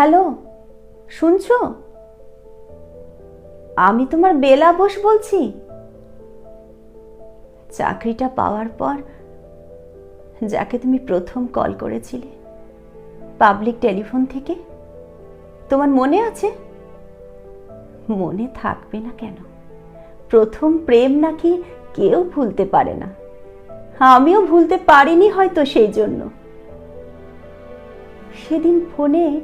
Hello শুনছো? আমি তোমার বেলা বোস বলছি। চাকরিটা পাওয়ার পর যাকে তুমি প্রথম কল করেছিলে পাবলিক টেলিফোন থেকে, তোমার মনে আছে? মনে থাকবে না কেন? প্রথম প্রেম নাকি কেউ ভুলতে পারে না। আমিও ভুলতে পারিনি হয়তো সেই জন্য। সেদিন ফোনে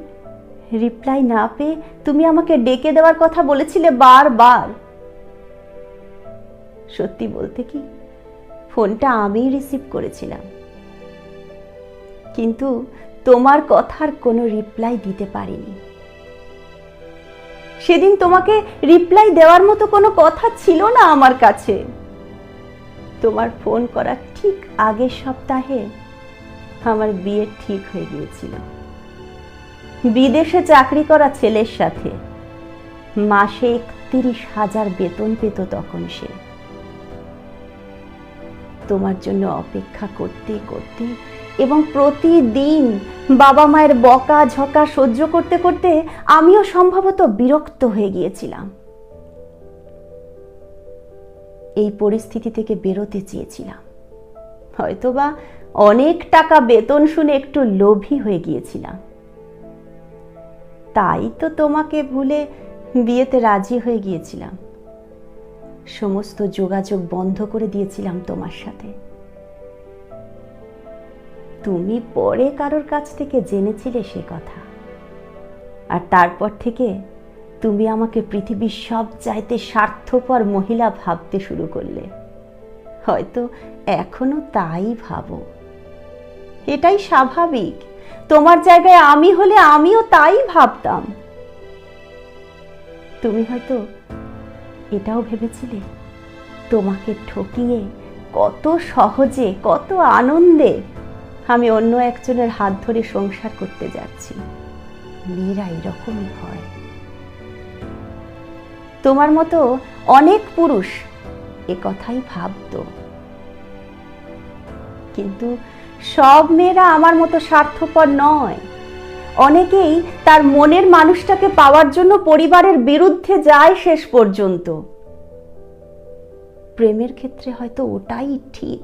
রিপ্লাই না পেয়ে তুমি আমাকে ডেকে দেওয়ার কথা বলেছিলে বারবার। সত্যি বলতে কি, ফোনটা আমিই রিসিভ করেছিলাম। কিন্তু তোমার কথার কোনো রিপ্লাই দিতে পারিনি। সেদিন তোমাকে রিপ্লাই দেওয়ার মতো কোনো কথা ছিল না আমার কাছে। তোমার ফোন করার ঠিক আগের সপ্তাহে আমার বিয়ে ঠিক হয়ে গিয়েছিল। বিদেশে চাকরি করা ছেলের সাথে। মাসে একত্রিশ হাজার বেতন পেত তখন সে। তোমার জন্য অপেক্ষা করতে করতে এবং প্রতিদিন বাবা মায়ের বকা ঝকা সহ্য করতে করতে আমিও সম্ভবত বিরক্ত হয়ে গিয়েছিলাম। এই পরিস্থিতি থেকে বেরোতে চেয়েছিলাম। হয়তোবা অনেক টাকা বেতন শুনে একটু লোভী হয়ে গিয়েছিলাম। তাই তো তোমাকে ভুলে বিয়েতে রাজি হয়ে গিয়েছিলাম। সমস্ত যোগাযোগ বন্ধ করে দিয়েছিলাম তোমার সাথে। তুমি পরে কারোর কাছ থেকে জেনেছিলে সে কথা। আর তারপর থেকে তুমি আমাকে পৃথিবীর সব চাইতে স্বার্থপর মহিলা ভাবতে শুরু করলে। হয়তো এখনও তাই ভাবো। এটাই স্বাভাবিক। তোমার জায়গায় আমি হলে আমিও তাই ভাবতাম। তুমি হয়তো এটাও ভেবেছিলে, তোমাকে ঠকিয়ে কত সহজে, কত আনন্দে আমি অন্য একজনের হাত ধরে সংসার করতে যাচ্ছি। মেয়েরা এরকমই হয়। তোমার মতো অনেক পুরুষ এ কথাই ভাবতো। কিন্তু সব মেয়েরা আমার মতো স্বার্থপর নয়। অনেকেই তার মনের মানুষটাকে পাওয়ার জন্য পরিবারের বিরুদ্ধে যায় শেষ পর্যন্ত। প্রেমের ক্ষেত্রে হয়তো ওটাই ঠিক।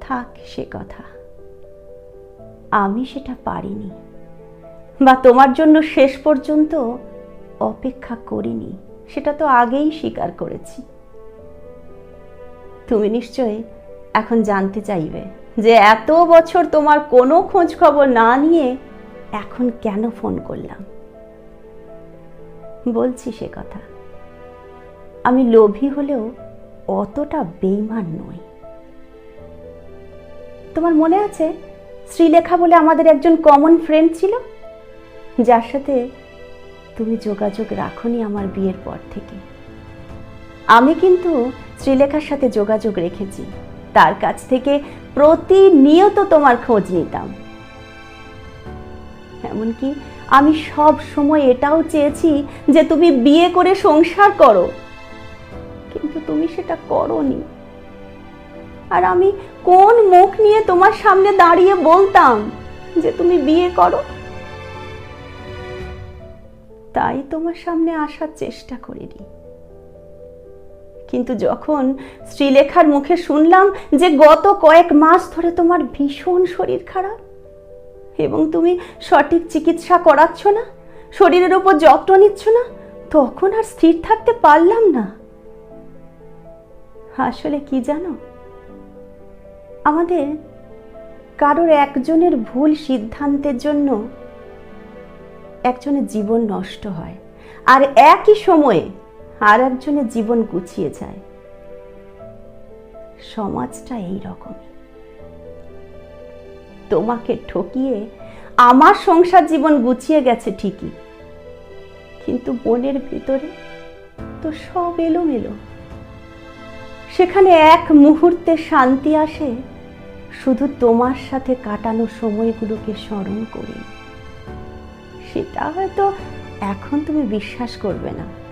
থাক সে কথা। আমি সেটা পারিনি বা তোমার জন্য শেষ পর্যন্ত অপেক্ষা করিনি। সেটা তো আগেই স্বীকার করেছি। তুমি নিশ্চয়ই এখন জানতে চাইবে যে এত বছর তোমার কোনো খোঁজ খবর না নিয়ে এখন কেন ফোন করলাম। বলছি সে কথা। আমি লোভী হলেও অতটা বেইমান নই। তোমার মনে আছে শ্রীলেখা বলে আমাদের একজন কমন ফ্রেন্ড ছিল? যার সাথে তুমি যোগাযোগ রাখনি আমার বিয়ের পর থেকে। আমি কিন্তু শ্রীলেখার সাথে যোগাযোগ রেখেছি। তার কাছ থেকে প্রতিনিয়ত তোমার খোঁজ নিতাম। এমনকি আমি সব সময় এটাও চেয়েছি যে তুমি বিয়ে করে সংসার করো। কিন্তু তুমি সেটা করনি। আর আমি কোন মুখ নিয়ে তোমার সামনে দাঁড়িয়ে বলতাম যে তুমি বিয়ে করো? তাই তোমার সামনে আসার চেষ্টা করিনি। কিন্তু যখন শ্রীলেখার মুখে শুনলাম যে গত কয়েক মাস ধরে তোমার ভীষণ শরীর খারাপ, এবং তুমি সঠিক চিকিৎসা করাচ্ছ না, শরীরের উপর যত্ন নিচ্ছ না, তখন আর স্থির থাকতে পারলাম না। আসলে কি জানো? আমাদের কারোর একজনের ভুল সিদ্ধান্তের জন্য একজনের জীবন নষ্ট হয়, আর একই সময়ে আর একজনের জীবন গুছিয়ে যায়। সমাজটা এই রকমই তোমাকে ঠকিয়ে আমার সংসার জীবন গুছিয়ে গেছে ঠিকই। কিন্তু মনের ভিতরে তো সব এলোমেলো। সেখানে এক মুহূর্তে শান্তি আসে, শুধু তোমার সাথে কাটানো সময়গুলোকে স্মরণ করে। সেটা হয়তো এখন তুমি বিশ্বাস করবে না।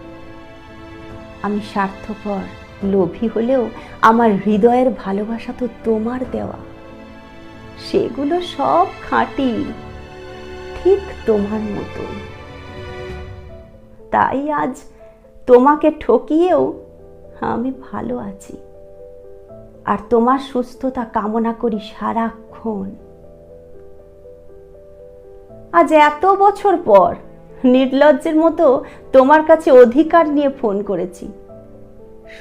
আমি স্বার্থপর, লোভী হলেও আমার হৃদয়ের ভালোবাসা তো তোমার দেওয়া। সেগুলো সব খাঁটি, ঠিক তোমার মতন তাই আজ তোমাকে ঠকিয়েও আমি ভালো আছি। আর তোমার সুস্থতা কামনা করি সারাক্ষণ। আজ এত বছর পর নির্লজ্জের মতো তোমার কাছে অধিকার নিয়ে ফোন করেছি।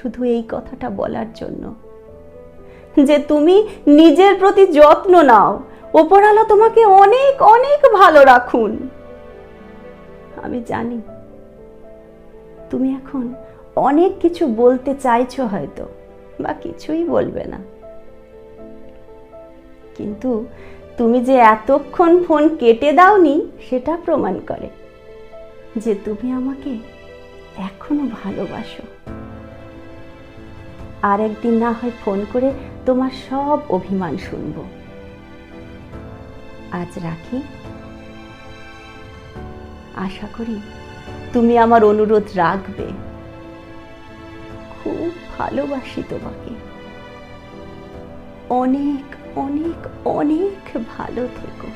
শুধু এই কথাটা বলার জন্য। যে তুমি নিজের প্রতি যত্ন নাও ওপরালা তোমাকে অনেক অনেক ভালো রাখুন। আমি জানি তুমি এখন অনেক কিছু বলতে চাইছো হয়তো, বা কিছুই বলবে না। কিন্তু তুমি যে এতক্ষণ ফোন কেটে দাওনি, সেটা প্রমাণ করে। যে তুমি আমাকে এখনও ভালোবাসো। আর একদিন না হয় ফোন করে তোমার সব অভিমান শুনব। আজ রাখি। আশা করি তুমি আমার অনুরোধ রাখবে। খুব ভালোবাসি তোমাকে। অনেক অনেক অনেক ভালো থেকো।